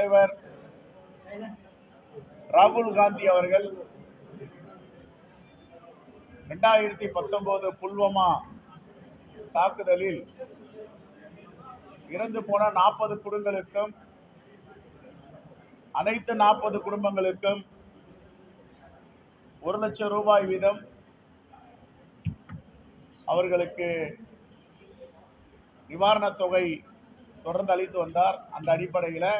தலைவர் ராகுல் காந்தி அவர்கள் ரெண்டாயிரத்தி பத்தொன்பது புல்வாமா தாக்குதலில் இறந்து போன நாற்பது குடும்பங்களுக்கும் அனைத்து நாற்பது குடும்பங்களுக்கும் ஒரு லட்சம் ரூபாய் வீதம் அவர்களுக்கு நிவாரணத் தொகை தொடர்ந்து அளித்து வந்தார். அந்த அடிப்படையில்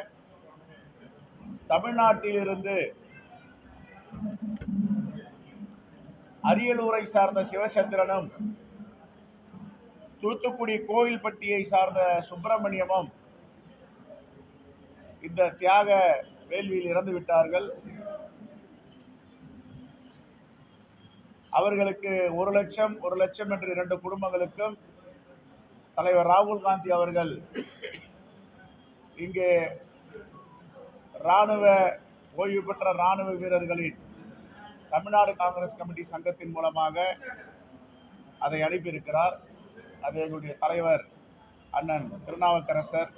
தமிழ்நாட்டிலிருந்து அரியலூரை சார்ந்த சிவச்சந்திரனும் தூத்துக்குடி கோவில்பட்டியை சார்ந்த சுப்பிரமணியமும் இந்த தியாக வேள்வியில் இறந்து விட்டார்கள். அவர்களுக்கு ஒரு லட்சம் ஒரு லட்சம் என்று இரண்டு குடும்பங்களுக்கும் தலைவர் ராகுல் காந்தி அவர்கள் இங்கே இராணுவ ஓய்வு பெற்ற இராணுவ வீரர்களின் தமிழ்நாடு காங்கிரஸ் கமிட்டி சங்கத்தின் மூலமாக அதை அனுப்பியிருக்கிறார். அது எங்களுடைய தலைவர் அண்ணன் திருநாவுக்கரசர்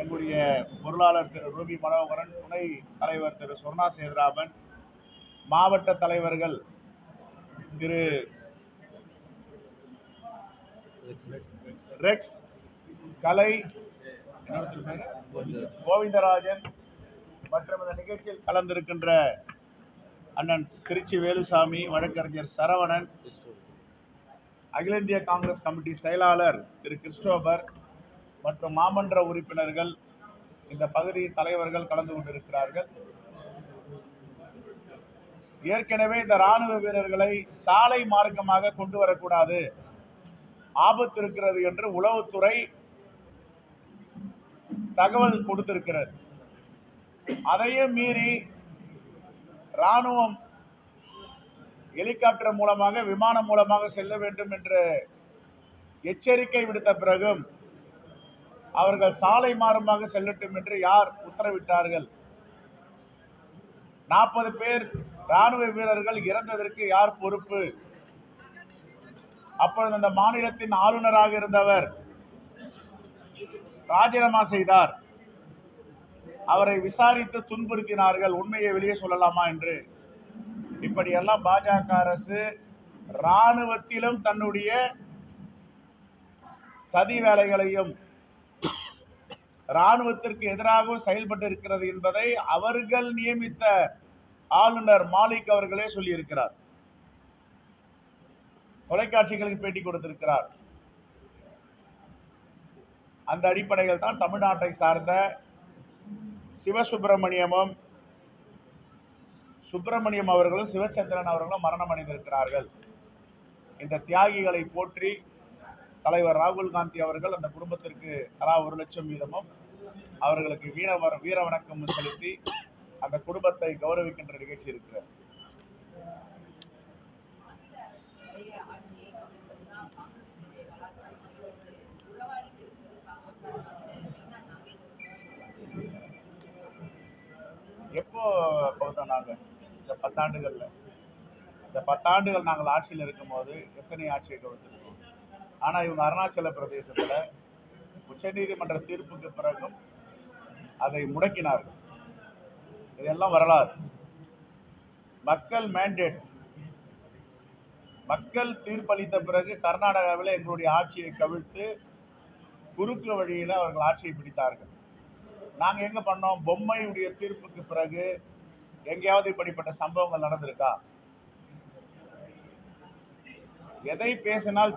எங்களுடைய பொருளாளர் திரு ரூபி மனோகரன் துணை தலைவர் திரு சொர்ணா சேதுராமன் மாவட்ட தலைவர்கள் திரு ரெக்ஸ் கலை கோவிந்தராஜன் மற்றும் இந்த நிகழ்ச்சியில் கலந்திருக்கின்ற அண்ணன் திருச்சி வேலுசாமி வழக்கறிஞர் சரவணன் அகில இந்திய காங்கிரஸ் கமிட்டி செயலாளர் திரு கிறிஸ்டோபர் மற்றும் மாமன்ற உறுப்பினர்கள் இந்த பகுதியின் தலைவர்கள் கலந்து கொண்டிருக்கிறார்கள். ஏற்கனவே இந்த ராணுவ வீரர்களை சாலை மார்க்கமாக கொண்டு வரக்கூடாது. ஆபத்து இருக்கிறது என்று உளவுத்துறை தகவல் கொடுத்திருக்கிறது அதையும் மீறி ராணுவம் ஹெலிகாப்டர் மூலமாக விமானம் மூலமாக செல்ல வேண்டும் என்று எச்சரிக்கை விடுத்த பிறகும் அவர்கள் சாலை மாறுமாக செல்லட்டும் என்று யார் உத்தரவிட்டார்கள்? நாற்பது பேர் ராணுவ வீரர்கள் இறந்ததற்கு யார் பொறுப்பு? அப்பொழுது அந்த மாநிலத்தின் ஆளுநராக இருந்தவர் ராஜினாமா செய்தார். அவரை விசாரித்து துன்புறுத்தினார்கள். உண்மையை வெளியே சொல்லலாமா என்று. இப்படியெல்லாம் பாஜக அரசு இராணுவத்திலும் தன்னுடைய சதி வேலைகளையும் இராணுவத்திற்கு எதிராகவும் செயல்பட்டு இருக்கிறது என்பதை அவர்கள் நியமித்த ஆளுநர் மாலிக் அவர்களே சொல்லியிருக்கிறார். தொலைக்காட்சிகளுக்கு பேட்டி கொடுத்திருக்கிறார். அந்த அடிப்படையில் தான் தமிழ்நாட்டை சார்ந்த சிவசுப்பிரமணியமும் சுப்பிரமணியம் அவர்களும் சிவச்சந்திரன் அவர்களும் மரணம் அடைந்திருக்கிறார்கள். இந்த தியாகிகளை போற்றி தலைவர் ராகுல் காந்தி அவர்கள் அந்த குடும்பத்திற்கு தலா ஒரு லட்சம் வீதமும் அவர்களுக்கு வீர வீர வணக்கம் செலுத்தி அந்த குடும்பத்தை கௌரவிக்கின்ற நிகழ்ச்சி இருக்கிறது. நாங்கள் இந்த பத்தாண்டுகளில். இந்த பத்தாண்டுகள் நாங்கள் ஆட்சியில் இருக்கும்போது எத்தனை ஆட்சியை கவுத்திருக்கோம் ஆனால் இவங்க அருணாச்சல பிரதேசத்தில் உச்சநீதிமன்ற தீர்ப்புக்கு பிறகும் அதை முடக்கினார்கள். இதெல்லாம் வரலாறு. மக்கள் மேண்டேட் மக்கள் தீர்ப்பளித்த பிறகு கர்நாடகாவில் எங்களுடைய ஆட்சியை கவிழ்த்து குறுக்கு வழியில் அவர்கள் ஆட்சியை பிடித்தார்கள். நாங்கள் எங்கே பண்ணோம்? பொம்மையுடைய தீர்ப்புக்கு பிறகு எங்கேயாவது இப்படிப்பட்ட சம்பவங்கள் நடந்திருக்கா? எதை பேசினால்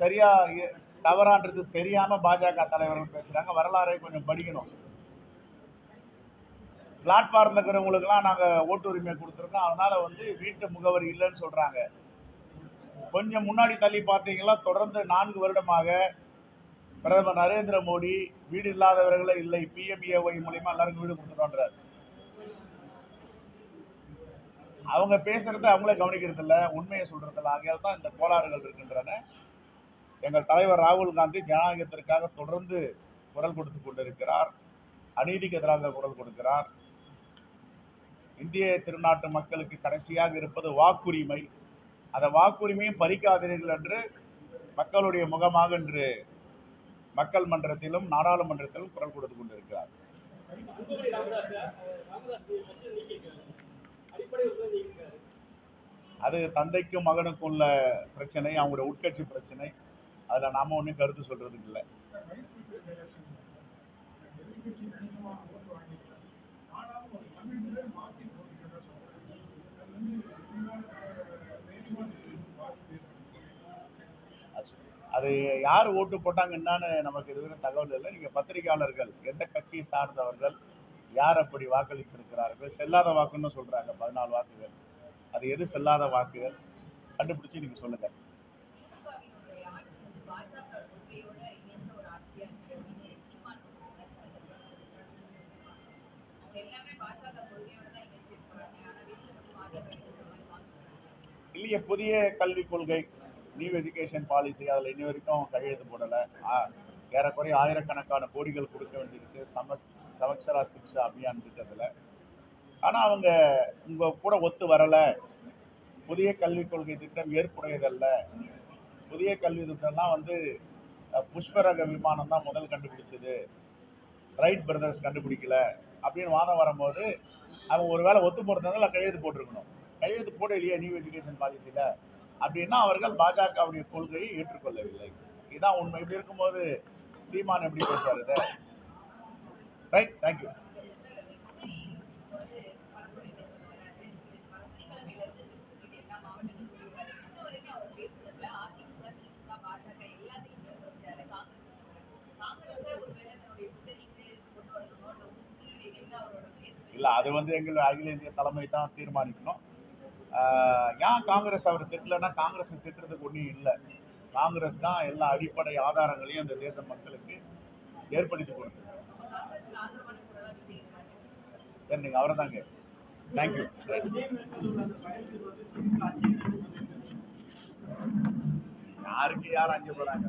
சரியா தவறான்றது தெரியாம பாஜக தலைவர்கள் பேசுறாங்க. வரலாறை கொஞ்சம் படிக்கணும். பிளாட்ஃபார்ம்ல இருக்கிறவங்களுக்குலாம் நாங்க ஓட்டுரிமை கொடுத்துருக்கோம். அதனால வந்து வீட்டு முகவரி இல்லைன்னு சொல்றாங்க. கொஞ்சம் முன்னாடி தள்ளி பார்த்தீங்கன்னா தொடர்ந்து நான்கு வருடமாக பிரதமர் நரேந்திர மோடி வீடு இல்லாதவர்களே இல்லை. பிஎம்ஏஒய் மூலியமா எல்லாருக்கும் வீடு கொடுத்துட்டோன்றார். அவங்க பேசுறது அவங்களே கவனிக்கிறது இல்லை உண்மையை சொல்றது இல்லை ஆகையால் தான் இந்த கோளாறுகள் இருக்கின்றன. எங்கள் தலைவர் ராகுல் காந்தி ஜனநாயகத்திற்காக தொடர்ந்து குரல் கொடுத்து கொண்டிருக்கிறார். அநீதிக்கு எதிராக குரல் கொடுக்கிறார். இந்திய திருநாட்டு மக்களுக்கு கடைசியாக இருப்பது வாக்குரிமை. அந்த வாக்குரிமையும் பறிக்காதீர்கள் என்று மக்களுடைய முகமாக இன்று மக்கள் மன்றத்திலும் நாடாளுமன்றத்திலும் குரல் கொடுத்து கொண்டிருக்கிறார். அது தந்தைக்கும் மகனுக்கும் உள்ள பிரச்சனை அவங்களுடைய உட்கட்சி பிரச்சனை. அதில் நாம ஒன்றும் கருத்து சொல்கிறதுக்கு இல்லை. அது யார் ஓட்டு போட்டாங்க என்னன்னு நமக்கு இதுவரை தகவல் இல்லை. நீங்கள் பத்திரிகையாளர்கள் எந்த கட்சியை சார்ந்தவர்கள் யார் அப்படி வாக்களித்திருக்கிறார்கள்? செல்லாத வாக்குன்னு சொல்றாங்க பதினாலு வாக்குகள். அது எது செல்லாத வாக்குகள்? கண்டுபிடிச்சு நீங்க சொல்லுங்க. திமுகவினுடைய ஆட்சி வந்து பாஜக கொள்கையோட இணைந்த ஒரு ஆட்சியா இருக்கு அப்படின்னு சீமான் பேசுறது. அவங்க எல்லாமே பாஜக கொள்கையோட தான் இணைஞ்சிருக்கிறாங்க. ஆனா வெளியில மட்டும் பாஜக இருக்கிற மாதிரி காமிச்சிருக்காங்க இல்லையே புதிய கல்விக் கொள்கை நியூ எஜுகேஷன் பாலிசி அதில் இன்னி வரைக்கும் கையெழுத்து போடலை. ஏறக்குறைய ஆயிரக்கணக்கான கோடிகள் கொடுக்க வேண்டியிருக்கு. சமஸ் சமக்ஷரா சிக்ஷா அபியான் திட்டத்தில். ஆனால் அவங்க உங்கள் கூட ஒத்து வரலை. புதிய கல்விக் கொள்கை திட்டம் ஏற்புடையதல்ல. புதிய கல்வி திட்டம்லாம் வந்து புஷ்பரக விமானம் தான் முதல் கண்டுபிடிச்சது. ரைட் பிரதர்ஸ் கண்டுபிடிக்கல. அப்படின்னு வாதம் வரும்போது அவங்க ஒரு வேளை ஒத்து போகிறதுனால கையெழுத்து போட்டிருக்கணும். கையெழுத்து போட இல்லையா நியூ எஜுகேஷன் பாலிசியில் அப்படின்னா அவர்கள் பாஜகவுடைய கொள்கையை ஏற்றுக்கொள்ளவில்லை. இதுதான் உண்மை. இப்படி இருக்கும்போது சீமான் எப்படி பேசுவார் இதை? ரைட் தேங்க்யூ இல்ல இல்லை அது வந்து எங்கள் அகில இந்திய தலைமை தான் தீர்மானிக்கணும். ஆஹ் ஏன் காங்கிரஸ் அவர் திட்டலைன்னா காங்கிரஸ் திட்டுறதுக்கு ஒன்றும் இல்லை. காங்கிரஸ் தான் எல்லா அடிப்படை ஆதாரங்களையும் அந்த தேச மக்களுக்கு ஏற்படுத்தி கொடுத்தது. சரி நீங்கள் அவரை தாங்க. தேங்க்யூ யாருக்கு யார் அஞ்சு போகிறாங்க